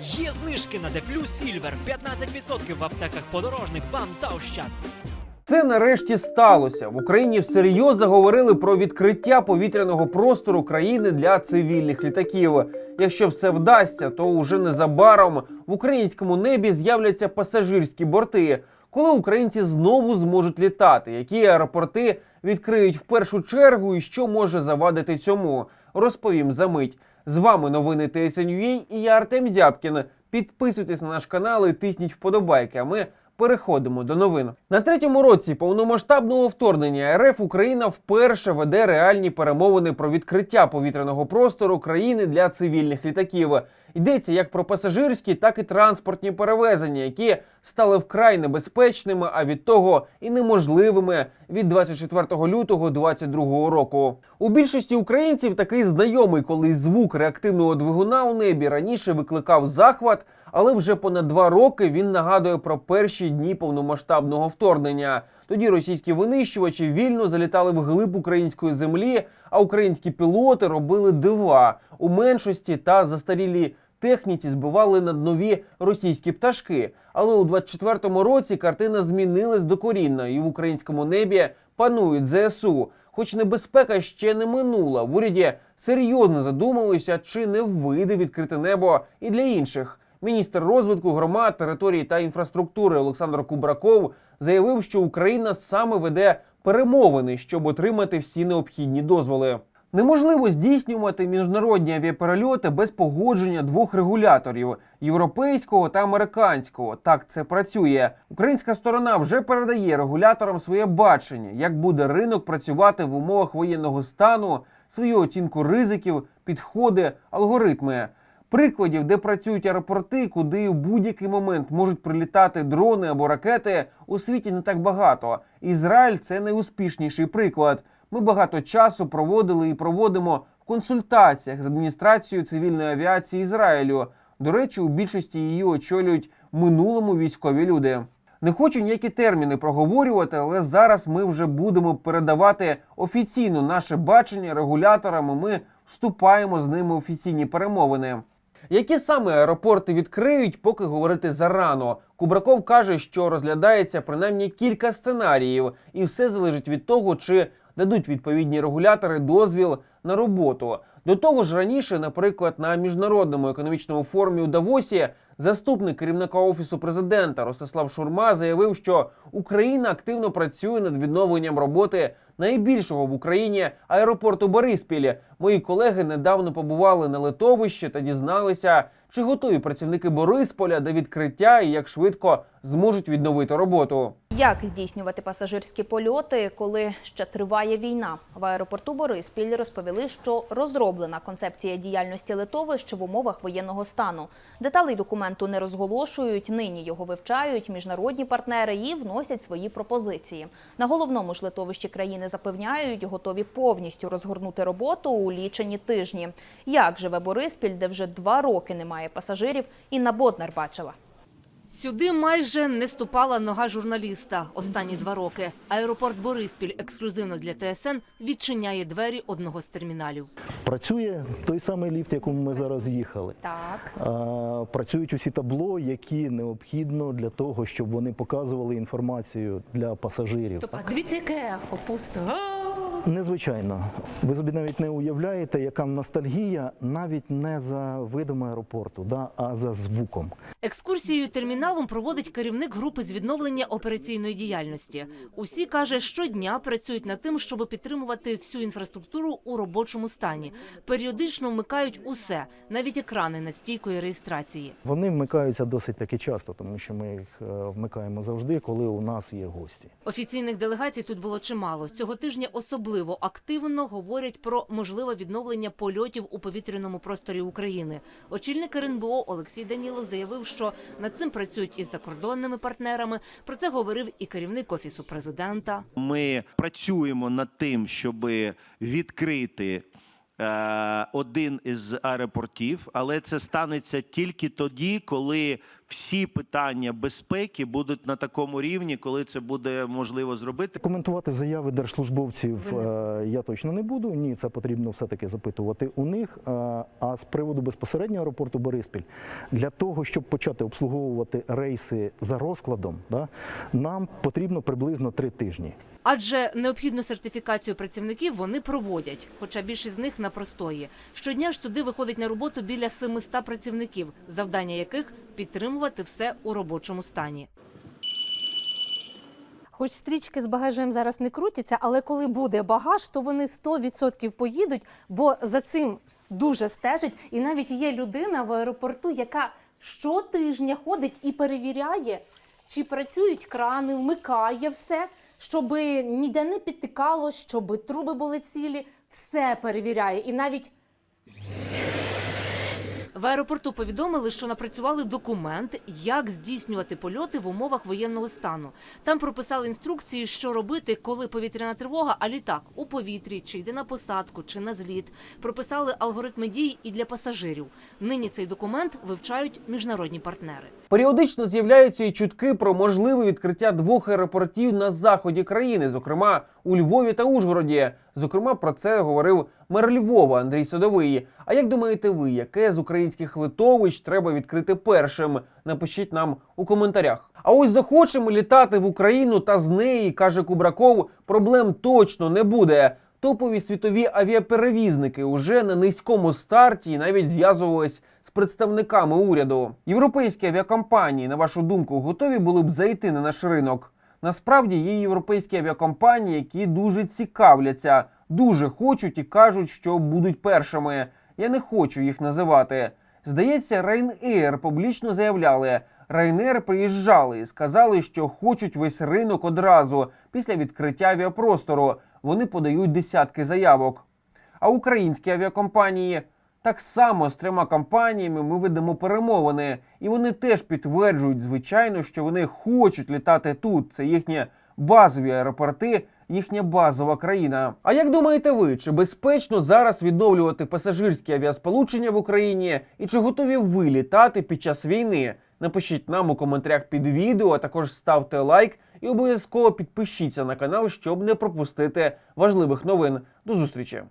Є знижки на Дефлю Сільвер 15% в аптеках подорожник, БАМ та Ощад. Це нарешті сталося. В Україні всерйоз заговорили про відкриття повітряного простору країни для цивільних літаків. Якщо все вдасться, то уже незабаром в українському небі з'являться пасажирські борти. Коли українці знову зможуть літати, які аеропорти відкриють в першу чергу і що може завадити цьому, розповім за мить. З вами новини TSN.ua і я Артем Зябкін. Підписуйтесь на наш канал і тисніть вподобайки. А ми переходимо до новин. На третьому році повномасштабного вторгнення РФ Україна вперше веде реальні перемовини про відкриття повітряного простору країни для цивільних літаків. Йдеться як про пасажирські, так і транспортні перевезення, які стали вкрай небезпечними, а від того і неможливими від 24 лютого 2022 року. У більшості українців такий знайомий колись звук реактивного двигуна у небі раніше викликав захват, але вже понад два роки він нагадує про перші дні повномасштабного вторгнення. Тоді російські винищувачі вільно залітали в глиб української землі, а українські пілоти робили дива у меншості та застарілі техніці збивали над нові російські пташки. Але у 24-му році картина змінилась докорінно, і в українському небі панують ЗСУ. Хоч небезпека ще не минула, в уряді серйозно задумалися, чи не вийде відкрите небо і для інших. Міністр розвитку громад, території та інфраструктури Олександр Кубраков заявив, що Україна саме веде перемовини, щоб отримати всі необхідні дозволи. Неможливо здійснювати міжнародні авіаперельоти без погодження двох регуляторів європейського та американського. Так це працює. Українська сторона вже передає регуляторам своє бачення, як буде ринок працювати в умовах воєнного стану, свою оцінку ризиків, підходи, алгоритми. Прикладів, де працюють аеропорти, куди у будь-який момент можуть прилітати дрони або ракети, у світі не так багато. Ізраїль це найуспішніший приклад. Ми багато часу проводили і проводимо в консультаціях з адміністрацією цивільної авіації Ізраїлю. До речі, у більшості її очолюють минулому військові люди. Не хочу ніякі терміни проговорювати, але зараз ми вже будемо передавати офіційно наше бачення регуляторам. і Ми вступаємо з ними офіційні перемовини. Які саме аеропорти відкриють, поки говорити зарано. Кубраков каже, що розглядається принаймні кілька сценаріїв, і все залежить від того, чи дадуть відповідні регулятори дозвіл на роботу. До того ж, раніше, наприклад, на міжнародному економічному форумі у Давосі, заступник керівника офісу президента Ростислав Шурма заявив, що Україна активно працює над відновленням роботи найбільшого в Україні аеропорту Бориспіль. Мої колеги недавно побували на литовищі та дізналися, чи готові працівники Борисполя до відкриття і як швидко зможуть відновити роботу. Як здійснювати пасажирські польоти, коли ще триває війна? В аеропорту Бориспіль розповіли, що розроблена концепція діяльності литовищ в умовах воєнного стану. Деталей документу не розголошують. Нині його вивчають міжнародні партнери і вносять свої пропозиції. На головному ж литовищі країни запевняють, готові повністю розгорнути роботу у лічені тижні. Як живе Бориспіль, де вже два роки немає пасажирів, Інна Боднар бачила. Сюди майже не ступала нога журналіста останні два роки. Аеропорт Бориспіль ексклюзивно для ТСН відчиняє двері одного з терміналів. Працює той самий ліфт, в якому ми зараз їхали. Так. А, Працюють усі табло, які необхідно для того, щоб вони показували інформацію для пасажирів. Тобто, дивіться, яке ехо пусто. Незвичайно, ви собі навіть не уявляєте, яка ностальгія навіть не за видами аеропорту, да, а за звуком. Екскурсію терміналом проводить керівник групи з відновлення операційної діяльності. Усі каже, щодня працюють над тим, щоб підтримувати всю інфраструктуру у робочому стані. Періодично вмикають усе, навіть екрани над стійкою реєстрації. Вони вмикаються досить таки часто, тому що ми їх е, вмикаємо завжди, коли у нас є гості. Офіційних делегацій тут було чимало. Цього тижня особливо активно говорять про можливе відновлення польотів у повітряному просторі України. Очільник РНБО Олексій Данілов заявив, що над цим працюють із закордонними партнерами. Про це говорив і керівник офісу президента. Ми працюємо над тим, щоб відкрити е, один із аеропортів, але це станеться тільки тоді, коли всі питання безпеки будуть на такому рівні, коли це буде можливо зробити. Коментувати заяви держслужбовців е, я точно не буду. Ні, це потрібно все-таки запитувати у них. Е, А з приводу безпосереднього аеропорту Бориспіль, для того, щоб почати обслуговувати рейси за розкладом, нам потрібно приблизно три тижні. Адже необхідну сертифікацію працівників вони проводять, хоча більшість з них на простої. Щодня ж сюди виходить на роботу біля 700 працівників, завдання яких підтримувати все у робочому стані. Хоч стрічки з багажем зараз не крутяться, але коли буде багаж, то вони 100% поїдуть, бо за цим дуже стежить. І навіть є людина в аеропорту, яка щотижня ходить і перевіряє, чи працюють крани, вмикає все, щоб ніде не підтикало, щоб труби були цілі. Все перевіряє. І навіть В аеропорту повідомили, що напрацювали документ, як здійснювати польоти в умовах воєнного стану. Там прописали інструкції, що робити, коли повітряна тривога, а літак у повітрі, чи йде на посадку, чи на зліт. Прописали алгоритми дій і для пасажирів. Нині цей документ вивчають міжнародні партнери. Періодично з'являються і чутки про можливе відкриття двох аеропортів на заході країни, зокрема у Львові та Ужгороді. Зокрема, про це говорив мер Львова Андрій Садовий. А як думаєте ви, яке з українських литовищ треба відкрити першим? Напишіть нам у коментарях. А ось захочемо літати в Україну та з неї, каже Кубраков, проблем точно не буде. Топові світові авіаперевізники уже на низькому старті навіть зв'язувались з представниками уряду. Європейські авіакомпанії, на вашу думку, готові були б зайти на наш ринок. Насправді є європейські авіакомпанії, які дуже цікавляться, дуже хочуть і кажуть, що будуть першими. Я не хочу їх називати. Здається, Ryanair публічно заявляли. Ryanair приїжджали і сказали, що хочуть весь ринок одразу після відкриття авіапростору. Вони подають десятки заявок. А українські авіакомпанії так само з трьома компаніями ми ведемо перемовини, і вони теж підтверджують, звичайно, що вони хочуть літати тут. Це їхні базові аеропорти, їхня базова країна. А як думаєте ви, чи безпечно зараз відновлювати пасажирські авіасполучення в Україні? І чи готові ви літати під час війни? Напишіть нам у коментарях під відео, а також ставте лайк і обов'язково підпишіться на канал, щоб не пропустити важливих новин. До зустрічі.